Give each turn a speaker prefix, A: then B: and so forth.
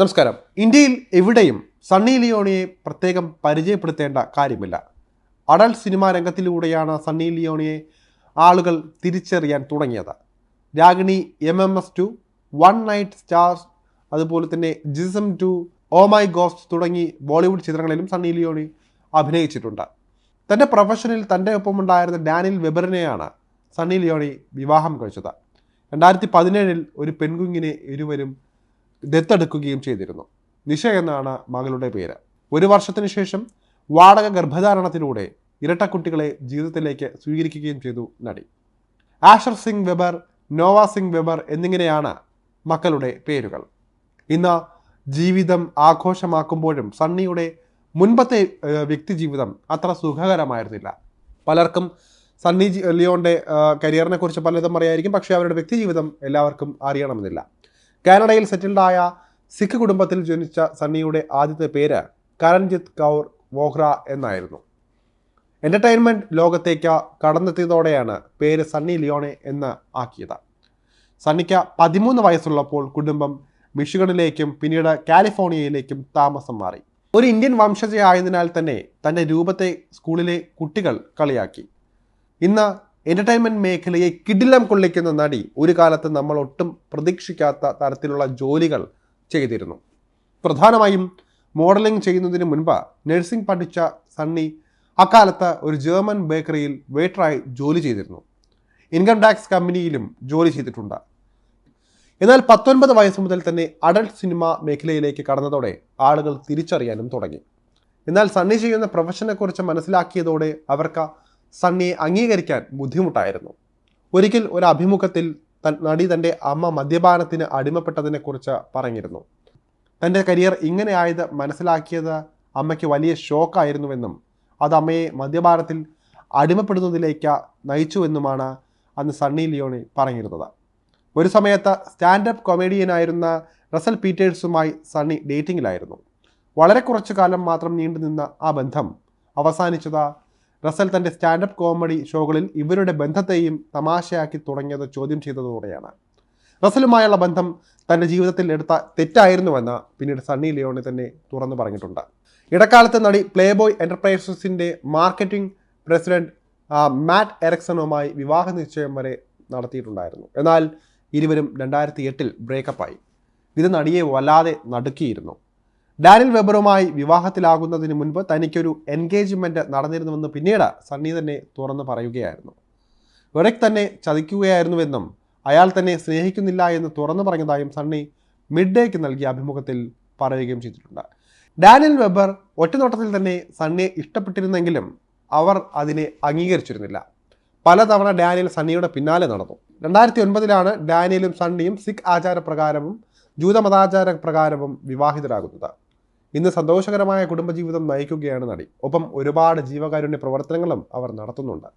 A: നമസ്കാരം. ഇന്ത്യയിൽ എവിടെയും സണ്ണി ലിയോണിയെ പ്രത്യേകം പരിചയപ്പെടുത്തേണ്ട കാര്യമില്ല. അടൽ സിനിമാ രംഗത്തിലൂടെയാണ് സണ്ണി ലിയോണിയെ ആളുകൾ തിരിച്ചറിയാൻ തുടങ്ങിയത്. Ragini M M S two one night stars അതുപോലെ തന്നെ Jism two oh my ghost തുടങ്ങി ബോളിവുഡ് ചിത്രങ്ങളിലും സണ്ണി ലിയോണി അഭിനയിച്ചിട്ടുണ്ട്. തന്റെ പ്രൊഫഷനിൽ തന്റെ ഒപ്പമുണ്ടായിരുന്ന ഡാനിൽ വെബറിനെയാണ് സണ്ണി ലിയോണി വിവാഹം കഴിച്ചത്. രണ്ടായിരത്തി പതിനേഴിൽ ഒരു പെൺകുഞ്ഞിനെ ഇരുവരും ദത്തെടുക്കുകയും ചെയ്തിരുന്നു. നിശ എന്നാണ് മകളുടെ പേര്. ഒരു വർഷത്തിന് ശേഷം വാടക ഗർഭധാരണത്തിലൂടെ ഇരട്ടക്കുട്ടികളെ ജീവിതത്തിലേക്ക് സ്വീകരിക്കുകയും ചെയ്തു നടി. Asher Singh Weber Noah Singh Weber എന്നിങ്ങനെയാണ് മക്കളുടെ പേരുകൾ. ഇന്ന് ജീവിതം ആഘോഷമാക്കുമ്പോഴും സണ്ണിയുടെ മുൻപത്തെ വ്യക്തി ജീവിതം അത്ര സുഖകരമായിരുന്നില്ല. പലർക്കും സണ്ണി ലിയോന്റെ കരിയറിനെ കുറിച്ച് പലതും അറിയായിരിക്കും പക്ഷേ അവരുടെ വ്യക്തി ജീവിതം എല്ലാവർക്കും അറിയണമെന്നില്ല. കാനഡയിൽ സെറ്റിൽഡായ സിഖ് കുടുംബത്തിൽ ജനിച്ച സണ്ണിയുടെ ആദ്യത്തെ പേര് കരൺജിത്ത് കൗർ വോഹ്ര എന്നായിരുന്നു. എന്റർടൈൻമെന്റ് ലോകത്തേക്ക് കടന്നെത്തിയതോടെയാണ് പേര് സണ്ണി ലിയോണെ എന്ന് ആക്കിയത്. സണ്ണിക്ക് പതിമൂന്ന് വയസ്സുള്ളപ്പോൾ കുടുംബം മിഷിഗണിലേക്കും പിന്നീട് കാലിഫോർണിയയിലേക്കും താമസം മാറി. ഒരു ഇന്ത്യൻ വംശജയായതിനാൽ തന്നെ തന്റെ രൂപത്തെ സ്കൂളിലെ കുട്ടികൾ കളിയാക്കി. ഇന്ന് എന്റർടൈൻമെന്റ് മേഖലയെ കിടിലം കൊള്ളിക്കുന്ന നടി ഒരു കാലത്ത് നമ്മൾ ഒട്ടും പ്രതീക്ഷിക്കാത്ത തരത്തിലുള്ള ജോലികൾ ചെയ്തിരുന്നു. പ്രധാനമായും മോഡലിംഗ് ചെയ്യുന്നതിന് മുൻപ് നഴ്സിംഗ് പഠിച്ച സണ്ണി അക്കാലത്ത് ഒരു ജർമ്മൻ ബേക്കറിയിൽ വെയിറ്ററായി ജോലി ചെയ്തിരുന്നു. ഇൻകം ടാക്സ് കമ്പനിയിലും ജോലി ചെയ്തിട്ടുണ്ട്. എന്നാൽ പത്തൊൻപത് വയസ്സ് മുതൽ തന്നെ അഡൾട്ട് സിനിമ മേഖലയിലേക്ക് കടന്നതോടെ ആളുകൾ തിരിച്ചറിയാനും തുടങ്ങി. എന്നാൽ സണ്ണി ചെയ്യുന്ന പ്രൊഫഷനെക്കുറിച്ച് മനസ്സിലാക്കിയതോടെ അവർക്ക് സണ്ണിയെ അംഗീകരിക്കാൻ ബുദ്ധിമുട്ടായിരുന്നു. ഒരിക്കൽ ഒരു അഭിമുഖത്തിൽ തൻ നടി തന്റെ അമ്മ മദ്യപാനത്തിന് അടിമപ്പെട്ടതിനെക്കുറിച്ച് പറഞ്ഞിരുന്നു. തന്റെ കരിയർ ഇങ്ങനെയായത് മനസ്സിലാക്കിയത് അമ്മയ്ക്ക് വലിയ ഷോക്കായിരുന്നുവെന്നും അത് അമ്മയെ മദ്യപാനത്തിൽ അടിമപ്പെടുന്നതിലേക്ക് നയിച്ചുവെന്നുമാണ് അന്ന് സണ്ണി ലിയോണി പറഞ്ഞിരുന്നത്. ഒരു സമയത്ത് സ്റ്റാൻഡപ്പ് കൊമേഡിയനായിരുന്ന റസൽ പീറ്റേഴ്സുമായി സണ്ണി ഡേറ്റിംഗിലായിരുന്നു. വളരെ കുറച്ചു കാലം മാത്രം നീണ്ടുനിന്ന ആ ബന്ധം അവസാനിച്ചത് റസൽ തന്റെ സ്റ്റാൻഡപ്പ് കോമഡി ഷോകളിൽ ഇവരുടെ ബന്ധത്തെയും തമാശയാക്കി തുടങ്ങിയത് ചോദ്യം ചെയ്തതോടെയാണ്. റസലുമായുള്ള ബന്ധം തന്റെ ജീവിതത്തിൽ എടുത്ത തെറ്റായിരുന്നുവെന്ന് പിന്നീട് സണ്ണി ലിയോണി തന്നെ തുറന്നു പറഞ്ഞിട്ടുണ്ട്. ഇടക്കാലത്ത് നടി പ്ലേബോയ് എന്റർപ്രൈസസിന്റെ മാർക്കറ്റിംഗ് പ്രസിഡന്റ് മാറ്റ് എറക്സണുമായി വിവാഹ നിശ്ചയം വരെ നടത്തിയിട്ടുണ്ടായിരുന്നു. എന്നാൽ ഇരുവരും രണ്ടായിരത്തി എട്ടിൽ ബ്രേക്കപ്പായി. ഇത് നടിയെ വല്ലാതെ നടുക്കിയിരുന്നു. ഡാനിൽ വെബറുമായി വിവാഹത്തിലാകുന്നതിന് മുൻപ് തനിക്കൊരു എൻഗേജ്മെന്റ് നടന്നിരുന്നുവെന്ന് പിന്നീട് സണ്ണി തന്നെ തുറന്നു പറയുകയായിരുന്നു. വെറക് തന്നെ ചതിക്കുകയായിരുന്നുവെന്നും അയാൾ തന്നെ സ്നേഹിക്കുന്നില്ല എന്ന് തുറന്നു പറഞ്ഞതായും സണ്ണി മിഡ് ഡേക്ക് നൽകിയ അഭിമുഖത്തിൽ പറയുകയും ചെയ്തിട്ടുണ്ട്. ഡാനിയൽ വെബർ ഒറ്റനോട്ടത്തിൽ തന്നെ സണ്ണിയെ ഇഷ്ടപ്പെട്ടിരുന്നെങ്കിലും അവർ അതിനെ അംഗീകരിച്ചിരുന്നില്ല. പലതവണ ഡാനിയൽ സണ്ണിയുടെ പിന്നാലെ നടന്നു. രണ്ടായിരത്തി ഒൻപതിലാണ് ഡാനിയലും സണ്ണിയും സിഖ് ആചാരപ്രകാരവും ജൂതമതാചാര പ്രകാരവും വിവാഹിതരാകുന്നത്. ഇന്ന് സന്തോഷകരമായ കുടുംബജീവിതം നയിക്കുകയാണ് നടി. ഒപ്പം ഒരുപാട് ജീവകാരുണ്യ പ്രവർത്തനങ്ങളും അവർ നടത്തുന്നുണ്ട്.